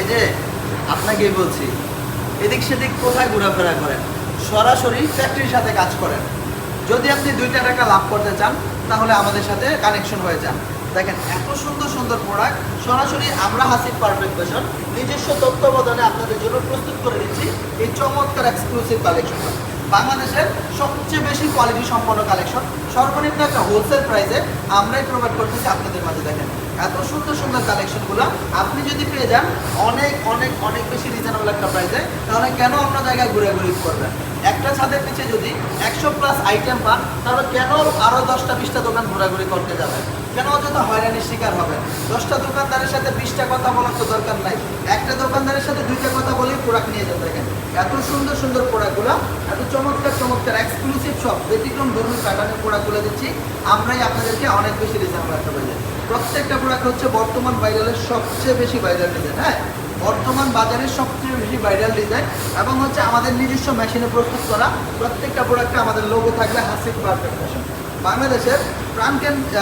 এই যে আপনাকেই বলছি, এদিক সেদিক কোথায় ঘোরাফেরা করেন? সরাসরি ফ্যাক্টরির সাথে কাজ করেন। যদি আপনি দুইটা টাকা লাভ করতে চান, তাহলে আমাদের সাথে কানেকশন হয়ে যান। দেখেন, এত সুন্দর সুন্দর প্রোডাক্ট সরাসরি আমরা হাসিব পারফেক্ট নিজস্ব তত্ত্বাবধানে আপনাদের জন্য প্রস্তুত করে দিচ্ছি এই চমৎকার এক্সক্লুসিভ কালেকশন বাংলাদেশের সবচেয়ে বেশি কোয়ালিটি সম্পন্ন কালেকশন সর্বনিম্ন একটা হোলসেল প্রাইসে আমরাই প্রোভাইড করতেছি আপনাদের মাঝে, দেখেন। এত সুন্দর সুন্দর কালেকশনগুলো আপনি যদি পেয়ে যান, অনেক অনেক অনেক বেশি রিজনেবল একটা প্রাইসে তাহলে কেন আপনার জায়গায় ঘুরে ঘুরি করবেন? একটা ছাদের পিছিয়ে যদি একশো প্লাস আইটেম পান, তাহলে কেন আরও দশটা, বিশটা দোকান ঘোরাঘুরি করতে যাবেন? কেন অযথা হয়রানির শিকার হবেন? দশটা দোকানদারের সাথে বিশটা কথা বলার তো দরকার নাই। একটা দোকানদারের সাথে দুইটা কথা বলেই প্রোডাক্ট নিয়ে যেতে দেখেন এত সুন্দর সুন্দর প্রোডাক্টগুলো এত চমৎকার চমৎকার এক্সক্লুসিভ সব ব্যতিক্রম ধর্মী প্যাটার্নের প্রোডাক্টগুলো দিচ্ছি। আমরাই আপনাদেরকে অনেক বেশি রিজার্ভ রাখতে পারি। প্রত্যেকটা প্রোডাক্ট হচ্ছে বর্তমান ভাইরালের সবচেয়ে বেশি ভাইরাল ডিজাইন হ্যাঁ? বর্তমান বাজারের সবচেয়ে বেশি ভাইরাল ডিজাইন এবং হচ্ছে আমাদের নিজস্ব মেশিনে প্রস্তুত করা প্রত্যেকটা প্রোডাক্টে আমাদের লোগো থাকবে হাসিক পারফেক্ট ফ্যাশন বাংলাদেশের প্রাণকেন্দ্র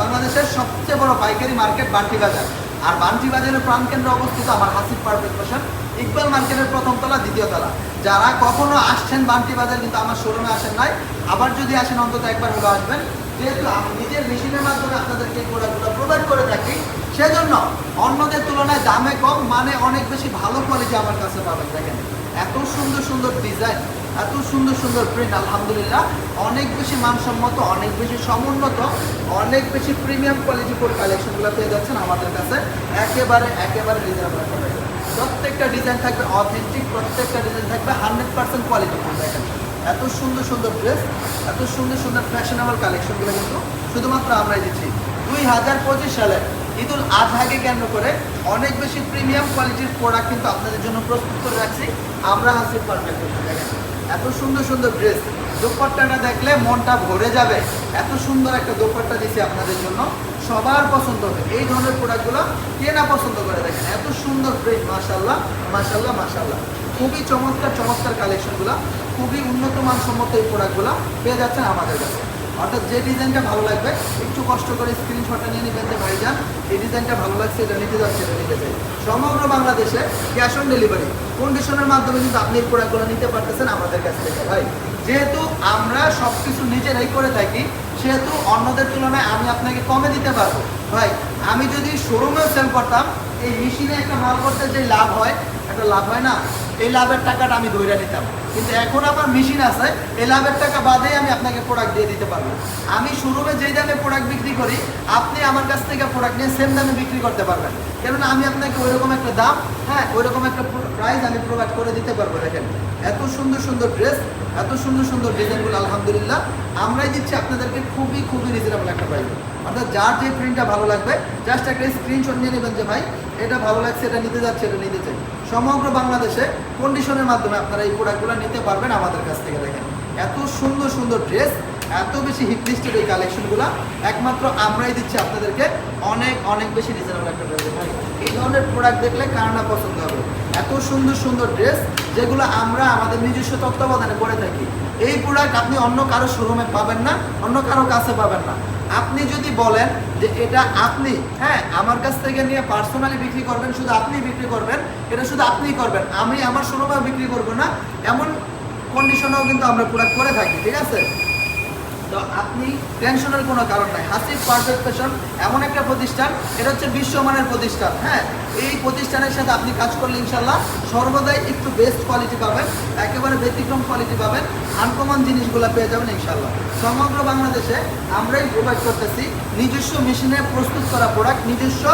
বাংলাদেশের সবচেয়ে বড় পাইকারি মার্কেট বান্টি বাজার। আর বান্টি বাজারের প্রাণকেন্দ্র অবস্থিত আমার হাসিক পারফেক্ট ফ্যাশন ইকবাল মার্কেটের প্রথম তলা, দ্বিতীয় তলা। যারা কখনো আসছেন বান্টি বাজার কিন্তু আমার শোরুমে আসেন নাই। আবার যদি আসেন, অন্তত একবার হলে আসবেন। যেহেতু আমি নিজের মেশিনের মাধ্যমে আপনাদেরকে এই প্রোডাক্টগুলো প্রোভাইড করে থাকি। সেজন্য অন্যদের তুলনায় দামে কম মানে অনেক বেশি ভালো কোয়ালিটি আমার কাছে পাবেন। দেখেন, এত সুন্দর সুন্দর ডিজাইন এত সুন্দর সুন্দর প্রিন্ট আলহামদুলিল্লাহ। অনেক বেশি মানসম্মত, অনেক বেশি সমুন্নত, অনেক বেশি প্রিমিয়াম কোয়ালিটি করে কালেকশনগুলো পেয়ে যাচ্ছেন আমাদের কাছে। একেবারে একেবারে রিজনেবল প্রত্যেকটা ডিজাইন থাকবে অথেন্টিক প্রত্যেকটা ডিজাইন থাকবে হান্ড্রেড পার্সেন্ট কোয়ালিটি দেখেন। এত সুন্দর সুন্দর ড্রেস এত সুন্দর সুন্দর ফ্যাশনেবল কালেকশনগুলো কিন্তু শুধুমাত্র আমরাই দিচ্ছি। দুই হাজার পঁচিশ সালে ঈদুল আজহাকে কেন্দ্র করে অনেক বেশি প্রিমিয়াম কোয়ালিটির প্রোডাক্ট কিন্তু আপনাদের জন্য প্রস্তুত করে রাখছি। আমরা হাসির পারফেক্ট এত সুন্দর সুন্দর ড্রেস দোপাট্টাটা দেখলে মনটা ভরে যাবে। এত সুন্দর একটা দোপাট্টা দিচ্ছি আপনাদের জন্য। সবার পছন্দ হবে। এই ধরনের প্রোডাক্টগুলো কে না পছন্দ করে দেখেন? এত সুন্দর প্রিন্ট মাশাল্লাহ মাশাল্লাহ মাশাল্লাহ খুবই চমৎকার চমৎকার কালেকশনগুলো খুবই উন্নত মানসম্মত এই প্রোডাক্টগুলো পেয়ে যাচ্ছেন আমাদের কাছে। অর্থাৎ যে ডিজাইনটা ভালো লাগবে, একটু কষ্ট করে স্ক্রিনশটটা নিয়ে নেবেন যে ভাইজান এই ডিজাইনটা ভালো লাগছে, এটা নিতে যাচ্ছে এটা নিতে চাই সমগ্র বাংলাদেশে ক্যাশ অন ডেলিভারি কন্ডিশনের মাধ্যমে কিন্তু আপনি এই প্রোডাক্টগুলো নিতে পারতেছেন আমাদের কাছ থেকে ভাই। যেহেতু আমরা সব কিছু নিজেরাই করে থাকি, সেহেতু অন্যদের তুলনায় আমি আপনাকে কমে দিতে পারব। ভাই, আমি যদি শোরুমেও সেল করতাম, এই মেশিনে একটা মাল করতে যে লাভ হয় একটা লাভ হয় না, এই লাভের টাকাটা আমি ধরে নিতাম। কিন্তু এখন আমার মেশিন আছে, এই লাভের টাকা বাদেই আমি আপনাকে প্রোডাক্ট দিয়ে দিতে পারব। আমি শোরুমে যেই দামে প্রোডাক্ট বিক্রি করি, আপনি আমার কাছ থেকে প্রোডাক্ট নিয়ে সেম দামে বিক্রি করতে পারবেন। কেননা আমি আপনাকে ওইরকম একটা দাম হ্যাঁ ওইরকম একটা প্রাইস আমি প্রোভাইড করে দিতে পারব, দেখেন। এত সুন্দর সুন্দর ড্রেস এত সুন্দর সুন্দর ডিজাইনগুলো আলহামদুলিল্লাহ। আমরাই দিচ্ছি আপনাদেরকে খুবই খুবই রিজনেবল একটা প্রাইস অর্থাৎ যার যে প্রিন্টটা ভালো লাগবে জাস্ট একটা স্ক্রিনশট নিয়ে নেবেন যে, ভাই, এটা ভালো লাগছে, এটা নিতে যাচ্ছে, এটা নিতে চাই। সমগ্র বাংলাদেশে কন্ডিশনের মাধ্যমে আপনারা এই প্রোডাক্টগুলো নিতে পারবেন আমাদের কাছ থেকে দেখেন। এত সুন্দর সুন্দর ড্রেস এত বেশি হিট লিস্টেড এই কালেকশনগুলো একমাত্র আমরাই দিচ্ছি আপনাদেরকে। অনেক অনেক বেশি রিজনেবল একটা ড্রেস এই ধরনের প্রোডাক্ট দেখলে কার না পছন্দ হবে? এত সুন্দর সুন্দর ড্রেস যেগুলো আমরা আমাদের নিজস্ব তত্ত্বাবধানে করে থাকি। এই প্রোডাক্ট আপনি অন্য কারও শোরুমে পাবেন না, অন্য কারও কাছে পাবেন না। আপনি যদি বলেন যে এটা আপনি হ্যাঁ আমার কাছ থেকে নিয়ে পার্সোনালি বিক্রি করবেন, শুধু আপনি বিক্রি করবেন, এটা শুধু আপনিই করবেন, আমি আমার শোরুমে বিক্রি করব না, এমন কন্ডিশনেও কিন্তু আমরা প্রোডাক্ট করে থাকি, ঠিক আছে? তো আপনি টেনশনের কোনো কারণ নাই। হাসিফ পারফেক্ট ফ্যাশন এমন একটা প্রতিষ্ঠান, এটা হচ্ছে বিশ্বমানের প্রতিষ্ঠান হ্যাঁ? এই প্রতিষ্ঠানের সাথে আপনি কাজ করলে ইনশাল্লাহ সর্বদাই একটু বেস্ট কোয়ালিটি পাবেন, একেবারে ব্যতিক্রম কোয়ালিটি পাবেন আনকমন জিনিসগুলো পেয়ে যাবেন ইনশাল্লাহ সমগ্র বাংলাদেশে আমরাই প্রোভাইড করতেছি, নিজস্ব মেশিনে প্রস্তুত করা প্রোডাক্ট নিজস্ব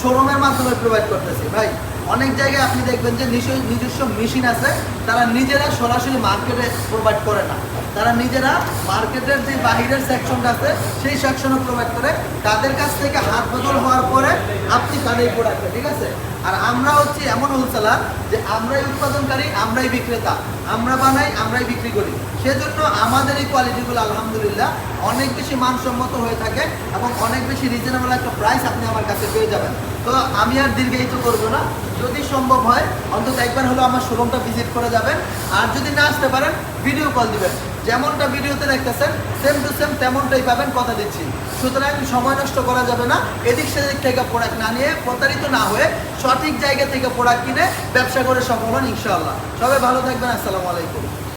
শোরুমের মাধ্যমে প্রোভাইড করতেছি। ভাই, অনেক জায়গায় আপনি দেখবেন যে নিজস্ব নিজস্ব মেশিন আছে, তারা নিজেরা সরাসরি মার্কেটে প্রোভাইড করে না। তারা নিজেরা মার্কেটের যে বাহিরের সেকশনটা আছে, সেই সেকশনও প্রোভাইড করে। তাদের কাছ থেকে হাত বদল হওয়ার পরে আপনি তাদের প্রোডাক্টটা ঠিক আছে? আর আমরা হচ্ছে এমন হোলসেলার যে আমরাই উৎপাদনকারী, আমরাই বিক্রেতা। আমরা বানাই, আমরাই বিক্রি করি। সেজন্য আমাদের এই কোয়ালিটিগুলো আলহামদুলিল্লাহ, অনেক বেশি মানসম্মত হয়ে থাকে এবং অনেক বেশি রিজনেবল একটা প্রাইস আপনি আমার কাছে পেয়ে যাবেন। তো আমি আর দীর্ঘায়িত করব না। যদি সম্ভব হয়, অন্তত একবার হলো আমার শোরুমটা ভিজিট করে যাবেন। আর যদি না আসতে পারেন ভিডিও কল দিবেন। যেমনটা ভিডিওতে দেখতেছেন সেম টু সেম তেমনটাই পাবেন, কথা দিচ্ছি। সুতরাং সময় নষ্ট করা যাবে না। এদিক সেদিক থেকে প্রোডাক্ট না নিয়ে, প্রতারিত না হয়ে সঠিক জায়গা থেকে প্রোডাক্ট কিনে ব্যবসা করে সফল হন ইনশাআল্লাহ। সবাই ভালো থাকবেন, আসসালামু আলাইকুম।